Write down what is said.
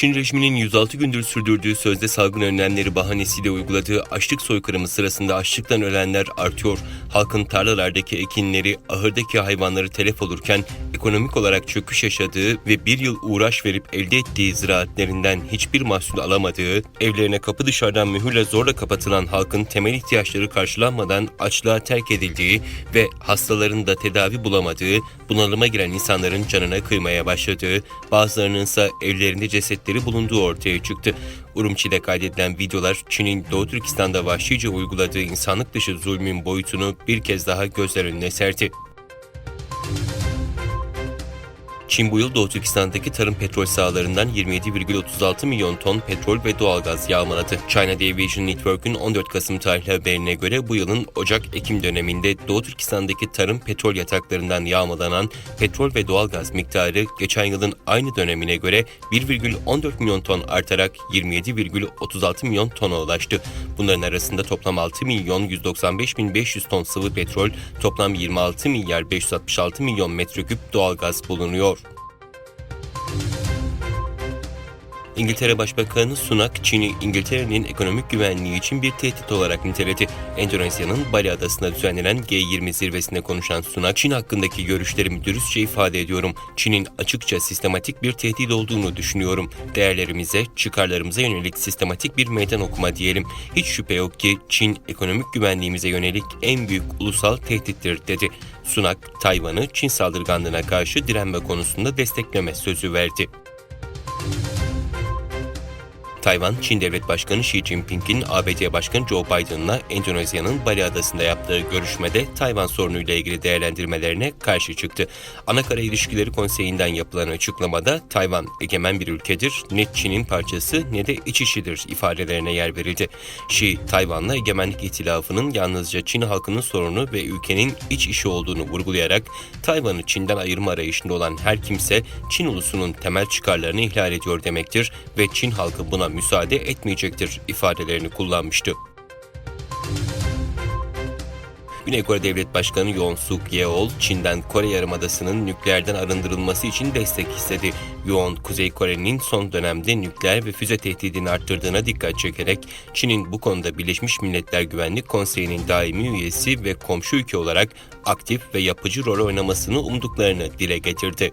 Çin rejiminin 106 gündür sürdürdüğü sözde salgın önlemleri bahanesiyle uyguladığı açlık soykırımı sırasında açlıktan ölenler artıyor. Halkın tarlalardaki ekinleri, ahırdaki hayvanları telef olurken ekonomik olarak çöküş yaşadığı ve bir yıl uğraş verip elde ettiği ziraatlerinden hiçbir mahsul alamadığı, evlerine kapı dışarıdan mühürle zorla kapatılan halkın temel ihtiyaçları karşılanmadan açlığa terk edildiği ve hastaların da tedavi bulamadığı, bunalıma giren insanların canına kıymaya başladığı, bazılarının ise evlerinde cesetleri bulunduğu ortaya çıktı. Urumçi'de kaydedilen videolar Çin'in Doğu Türkistan'da vahşice uyguladığı insanlık dışı zulmün boyutunu bir kez daha gözler önüne serdi. Çin bu yıl Doğu Türkistan'daki tarım petrol sahalarından 27,36 milyon ton petrol ve doğalgaz yağmaladı. China Aviation Network'ün 14 Kasım tarihli haberine göre bu yılın Ocak-Ekim döneminde Doğu Türkistan'daki tarım petrol yataklarından yağmalanan petrol ve doğalgaz miktarı geçen yılın aynı dönemine göre 1,14 milyon ton artarak 27,36 milyon tona ulaştı. Bunların arasında toplam 6 milyon 195 bin 500 ton sıvı petrol, toplam 26 milyar 566 milyon metreküp doğalgaz bulunuyor. İngiltere Başbakanı Sunak, Çin'i İngiltere'nin ekonomik güvenliği için bir tehdit olarak niteledi. Endonezya'nın Bali Adası'nda düzenlenen G20 zirvesinde konuşan Sunak, Çin hakkındaki görüşlerimi dürüstçe ifade ediyorum. Çin'in açıkça sistematik bir tehdit olduğunu düşünüyorum. Değerlerimize, çıkarlarımıza yönelik sistematik bir meydan okuma diyelim. Hiç şüphe yok ki Çin ekonomik güvenliğimize yönelik en büyük ulusal tehdittir dedi. Sunak, Tayvan'ı Çin saldırganlığına karşı direnme konusunda destekleme sözü verdi. Tayvan, Çin Devlet Başkanı Xi Jinping'in ABD Başkanı Joe Biden'la Endonezya'nın Bali Adası'nda yaptığı görüşmede Tayvan sorunuyla ilgili değerlendirmelerine karşı çıktı. Anakara İlişkileri Konseyi'nden yapılan açıklamada Tayvan egemen bir ülkedir, ne Çin'in parçası ne de iç işidir ifadelerine yer verildi. Xi, Tayvan'la egemenlik itilafının yalnızca Çin halkının sorunu ve ülkenin iç işi olduğunu vurgulayarak Tayvan'ı Çin'den ayırma arayışında olan her kimse Çin ulusunun temel çıkarlarını ihlal ediyor demektir ve Çin halkı buna müsaade etmeyecektir ifadelerini kullanmıştı. Güney Kore Devlet Başkanı Yoon Suk Yeol, Çin'den Kore Yarımadası'nın nükleerden arındırılması için destek istedi. Yoon, Kuzey Kore'nin son dönemde nükleer ve füze tehdidini arttırdığına dikkat çekerek, Çin'in bu konuda Birleşmiş Milletler Güvenlik Konseyi'nin daimi üyesi ve komşu ülke olarak aktif ve yapıcı rol oynamasını umduklarını dile getirdi.